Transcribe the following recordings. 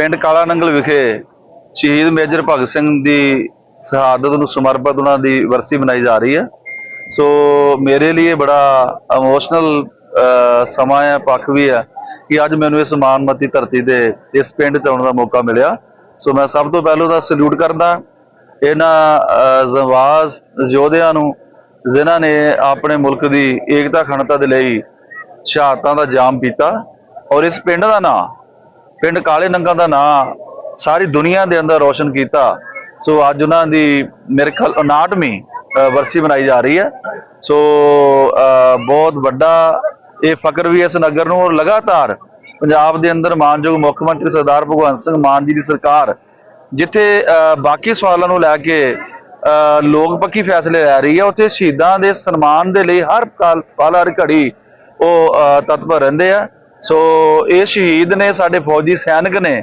ਪਿੰਡ ਕਾਲਾ ਨੰਗਲ ਵਿਖੇ ਸ਼ਹੀਦ ਮੇਜਰ ਭਗਤ ਸਿੰਘ ਦੀ ਸ਼ਹਾਦਤ ਨੂੰ ਸਮਰਪਿਤ ਉਹਨਾਂ ਦੀ ਵਰਸੀ ਮਨਾਈ ਜਾ ਰਹੀ ਹੈ। ਸੋ ਮੇਰੇ ਲਈ ਇਹ ਬੜਾ ਇਮੋਸ਼ਨਲ ਸਮਾਂ ਹੈ, ਪੱਖ ਵੀ ਹੈ ਕਿ ਅੱਜ ਮੈਨੂੰ ਇਸ ਮਾਨਮਤੀ ਧਰਤੀ ਤੇ, ਇਸ ਪਿੰਡ ਚ ਆਉਣ ਦਾ ਮੌਕਾ ਮਿਲਿਆ। ਸੋ ਮੈਂ ਸਭ ਤੋਂ ਪਹਿਲਾਂ ਤਾਂ ਸਲੂਟ ਕਰਦਾ ਇਹਨਾਂ ਜ਼ਵਾਜ਼ ਯੋਧਿਆਂ ਨੂੰ ਜਿਨ੍ਹਾਂ ਨੇ ਆਪਣੇ ਮੁਲਕ ਦੀ ਏਕਤਾ ਖੰਡਤਾ ਦੇ ਲਈ ਸ਼ਹਾਦਤਾਂ ਦਾ ਜਾਮ ਪੀਤਾ ਔਰ ਇਸ ਪਿੰਡ ਦਾ ਨਾਂ ਪਿੰਡ ਕਾਲੇ ਨੰਗਾ ਦਾ ਨਾਂ ਸਾਰੀ ਦੁਨੀਆ ਦੇ ਅੰਦਰ ਰੋਸ਼ਨ ਕੀਤਾ। ਸੋ ਅੱਜ ਉਹਨਾਂ ਦੀ ਮੇਰੇ ਖਿਆਲ 59ਵੀਂ ਵਰਸੀ ਮਨਾਈ ਜਾ ਰਹੀ ਹੈ। ਸੋ ਬਹੁਤ ਵੱਡਾ ਇਹ ਫਕਰ ਵੀ ਇਸ ਨਗਰ ਨੂੰ ਔਰ ਲਗਾਤਾਰ ਪੰਜਾਬ ਦੇ ਅੰਦਰ ਮਾਨਯੋਗ ਮੁੱਖ ਮੰਤਰੀ ਸਰਦਾਰ ਭਗਵੰਤ ਸਿੰਘ ਮਾਨ ਜੀ ਦੀ ਸਰਕਾਰ ਜਿੱਥੇ ਬਾਕੀ ਸਵਾਲਾਂ ਨੂੰ ਲੈ ਕੇ ਲੋਕ ਪੱਖੀ ਫੈਸਲੇ ਲੈ ਰਹੀ ਹੈ ਉੱਥੇ ਸ਼ਹੀਦਾਂ ਦੇ ਸਨਮਾਨ ਦੇ ਲਈ ਹਰ ਪਲ ਪਲ, ਹਰ ਘੜੀ ਉਹ ਤਤਪਰ ਰਹਿੰਦੇ ਆ। ਸੋ ਇਹ ਸ਼ਹੀਦ ਨੇ ਸਾਡੇ ਫੌਜੀ ਸੈਨਿਕ ਨੇ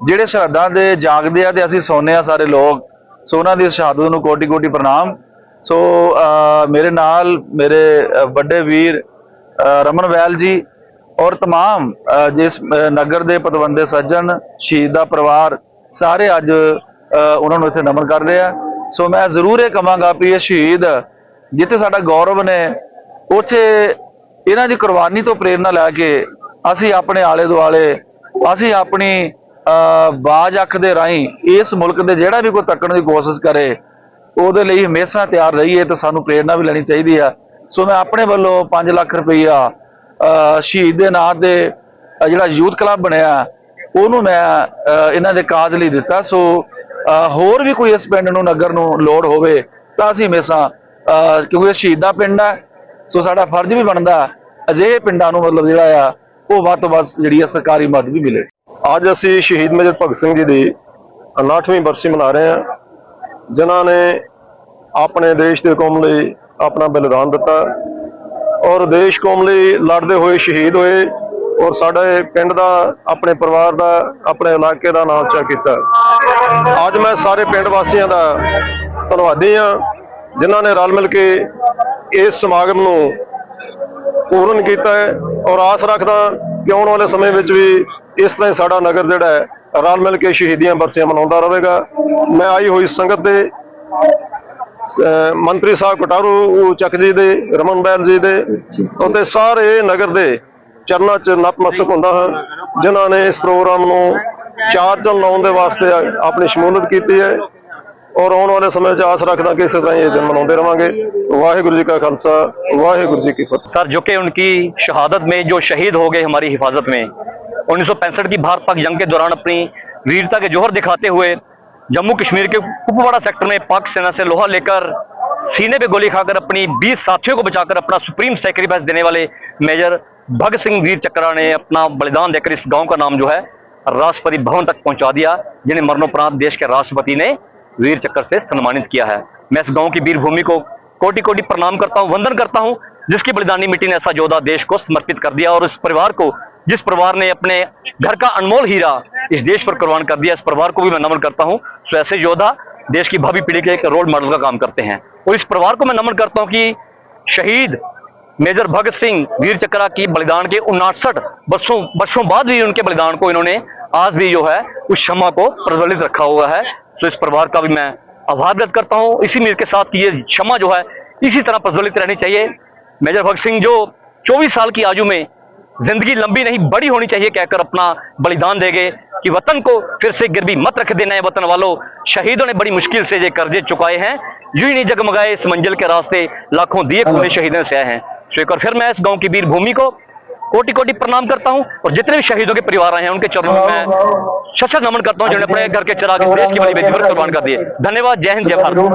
ਜਿਹੜੇ ਸ਼ਹਾਦਾਂ ਦੇ ਜਾਗਦੇ ਆ ਤੇ ਅਸੀਂ ਸੌਂਦੇ ਆ ਸਾਰੇ ਲੋਕ ਸੋ ਉਹਨਾਂ ਦੀ ਸ਼ਹਾਦਤ ਨੂੰ ਕੋਟੀ ਕੋਟੀ ਪ੍ਰਣਾਮ ਸੋ ਅਹ, ਮੇਰੇ ਨਾਲ ਮੇਰੇ ਅਹ, ਵੱਡੇ ਵੀਰ ਅਹ, ਰਮਨ ਵੈਲ ਜੀ ਔਰ तमाम ਅਹ, ਜਿਸ ਅਹ, ਨਗਰ ਦੇ ਪਤਵੰਦੇ ਸੱਜਣ ਸ਼ਹੀਦ ਦਾ ਪਰਿਵਾਰ ਸਾਰੇ ਅੱਜ ਅਹ, ਉਹਨਾਂ ਨੂੰ ਇੱਥੇ ਨਮਨ ਕਰ ਰਹੇ ਆ ਸੋ ਮੈਂ ਜ਼ਰੂਰ ਇਹ ਕਹਾਂਗਾ ਵੀ ਇਹ ਸ਼ਹੀਦ ਜਿੱਥੇ ਸਾਡਾ ਗੌਰਵ ਨੇ ਉੱਥੇ ਇਹਨਾਂ ਦੀ ਕੁਰਬਾਨੀ ਤੋਂ ਪ੍ਰੇਰਣਾ ਲੈ ਕੇ ਅਸੀਂ ਆਪਣੇ ਆਲੇ ਦੁਆਲੇ, ਅਸੀਂ ਆਪਣੀ ਬਾਜ ਅੱਖ ਦੇ ਰਾਹੀਂ ਇਸ ਮੁਲਕ ਦੇ ਜਿਹੜਾ ਵੀ ਕੋਈ ਤੱਕਣ ਦੀ ਕੋਸ਼ਿਸ਼ ਕਰੇ, ਉਹਦੇ ਲਈ ਹਮੇਸ਼ਾ ਤਿਆਰ ਰਹੀਏ ਤੇ ਸਾਨੂੰ ਪ੍ਰੇਰਣਾ ਵੀ ਲੈਣੀ ਚਾਹੀਦੀ ਆ। ਸੋ ਮੈਂ ਆਪਣੇ ਵੱਲੋਂ 5 ਲੱਖ ਰੁਪਈਆ ਸ਼ਹੀਦ ਦੇ ਨਾਂ ਤੇ ਜਿਹੜਾ ਯੂਥ ਕਲੱਬ ਬਣਿਆ, ਉਹਨੂੰ ਮੈਂ ਇਹਨਾਂ ਦੇ ਕਾਜ ਲਈ ਦਿੱਤਾ। ਸੋ ਹੋਰ ਵੀ ਕੋਈ ਇਸ ਪਿੰਡ ਨੂੰ, ਨਗਰ ਨੂੰ ਲੋੜ ਹੋਵੇ, ਤਾਂ ਅਸੀਂ ਹਮੇਸ਼ਾ ਕਿਉਂਕਿ ਇਹ ਸ਼ਹੀਦ ਦਾ ਪਿੰਡ ਹੈ ਸੋ ਸਾਡਾ ਫਰਜ਼ ਵੀ ਬਣਦਾ, ਅਜਿਹੇ ਪਿੰਡਾਂ ਨੂੰ ਮਤਲਬ ਜਿਹੜਾ ਆ ਉਹ ਵੱਧ ਤੋਂ ਵੱਧ ਜਿਹੜੀ ਆ ਸਰਕਾਰੀ ਮਦਦ ਵੀ ਮਿਲੇ। ਅੱਜ ਅਸੀਂ ਸ਼ਹੀਦ ਮੇਜਰ ਭਗਤ ਸਿੰਘ ਜੀ ਦੀ 59ਵੀਂ ਬਰਸੀ ਮਨਾ ਰਹੇ ਹਾਂ। ਜਿਨ੍ਹਾਂ ਨੇ ਆਪਣੇ ਦੇਸ਼ ਦੇ ਕੌਮ ਲਈ ਆਪਣਾ ਬਲੀਦਾਨ ਦਿੱਤਾ ਔਰ ਦੇਸ਼ ਕੌਮ ਲਈ ਲੜਦੇ ਹੋਏ ਸ਼ਹੀਦ ਹੋਏ ਔਰ ਸਾਡੇ ਪਿੰਡ ਦਾ, ਆਪਣੇ ਪਰਿਵਾਰ ਦਾ, ਆਪਣੇ ਇਲਾਕੇ ਦਾ ਨਾਮ ਉੱਚਾ ਕੀਤਾ। ਅੱਜ ਮੈਂ ਸਾਰੇ ਪਿੰਡ ਵਾਸੀਆਂ ਦਾ ਧੰਨਵਾਦੀ ਹਾਂ, ਜਿਨ੍ਹਾਂ ਨੇ ਰਲ ਮਿਲ ਕੇ ਇਸ ਸਮਾਗਮ ਨੂੰ ਪੂਰਨ ਕੀਤਾ ਹੈ। ਔਰ ਆਸ ਰੱਖਦਾ ਕਿ ਆਉਣ ਵਾਲੇ ਸਮੇਂ ਵਿੱਚ ਵੀ ਇਸ ਤਰ੍ਹਾਂ ਹੀ ਸਾਡਾ ਨਗਰ ਜਿਹੜਾ ਹੈ, ਰਲ ਮਿਲ ਕੇ ਸ਼ਹੀਦੀਆਂ ਬਰਸੀਆਂ ਮਨਾਉਂਦਾ ਰਹੇਗਾ। ਮੈਂ ਆਈ ਹੋਈ ਸੰਗਤ ਦੇ ਮੰਤਰੀ ਸਾਹਿਬ ਕਟਾਰੂ ਚੱਕ ਜੀ ਦੇ, ਰਮਨ ਬੈਲ ਜੀ ਦੇ ਅਤੇ ਸਾਰੇ ਨਗਰ ਦੇ ਚਰਨਾਂ 'ਚ ਨਤਮਸਤਕ ਹੁੰਦਾ ਹਾਂ, ਜਿਨ੍ਹਾਂ ਨੇ ਇਸ ਪ੍ਰੋਗਰਾਮ ਨੂੰ ਚਾਰ ਚੰਨ ਲਾਉਣ ਦੇ ਵਾਸਤੇ ਆਪਣੀ ਸ਼ਮੂਲੀਅਤ ਕੀਤੀ ਹੈ। ਔਰ ਆਉਣ ਵਾਲੇ ਸਮੇਂ 'ਚ ਆਸ ਰੱਖਦਾ ਕਿ ਇਸੇ ਤਰ੍ਹਾਂ ਹੀ ਇਹ ਦਿਨ ਮਨਾਉਂਦੇ ਰਵਾਂਗੇ ਵਾਹਿਗੁਰੂ ਜੀ ਕਾ ਖਾਲਸਾ ਵਾਹਿਗੁਰੂ ਜੀ ਕੀ ਫਤਿਹ सर जो कि उनकी शहादत में जो शहीद हो गए हमारी हिफाजत में 1965 की भारत पाक जंग के दौरान अपनी वीरता के जोहर दिखाते हुए जम्मू कश्मीर के कुपवाड़ा सेक्टर में पाक सेना से लोहा लेकर सीने पे गोली खाकर अपनी 20 साथियों को बचाकर अपना सुप्रीम सेक्रीफाइस देने वाले मेजर भगत सिंह वीर चक्रा ने अपना बलिदान देकर इस गांव का नाम जो है राष्ट्रपति भवन तक पहुंचा दिया जिन्हें मरणोपरांत देश के राष्ट्रपति ने वीर चक्र से सम्मानित किया है। मैं इस गाँव की वीर भूमि को कोटि कोटि प्रणाम करता हूँ, वंदन करता हूँ, जिसकी बलिदानी मिट्टी ने ऐसा योद्धा देश को समर्पित कर दिया और इस परिवार को, जिस परिवार ने अपने घर का अनमोल हीरा इस देश पर कुर्बान कर दिया, इस परिवार को भी मैं नमन करता हूँ। सो ऐसे योद्धा देश की भावी पीढ़ी के एक रोल मॉडल का काम करते हैं। और इस परिवार को मैं नमन करता हूँ कि शहीद मेजर भगत सिंह वीर चक्रा की बलिदान के उनासठ वर्षों वर्षों बाद भी उनके बलिदान को इन्होंने आज भी जो है उस क्षमा को प्रज्वलित रखा हुआ है। सो इस परिवार का भी मैं आभार व्यक्त करता हूँ। इसी मेरे के साथ ये क्षमा जो है इसी तरह प्रज्वलित रहनी चाहिए। मेजर भगत सिंह जो 24 साल की आयु में ज़िंदगी लंबी नहीं बड़ी होनी चाहिए कहकर अपना बलिदान दे गए कि वतन को फिर से गिरवी मत रख देना है। वतन वालों शहीदों ने बड़ी मुश्किल से ये कर्जे चुकाए हैं। यूँ ही नहीं जगमगाए इस मंजिल के रास्ते लाखों दिए खूने शहीदों से आए हैं। सो एक बार फिर मैं इस गाँव की वीर भूमि को कोटि कोटि प्रणाम करता हूं और जितने भी शहीदों के परिवार आए हैं उनके चरणों में मैं शत शत नमन करता हूं जिन्होंने अपने घर के चिराग इस देश की बड़ी बेटी पर कुर्बान कर दिए धन्यवाद जय हिंद जय भारत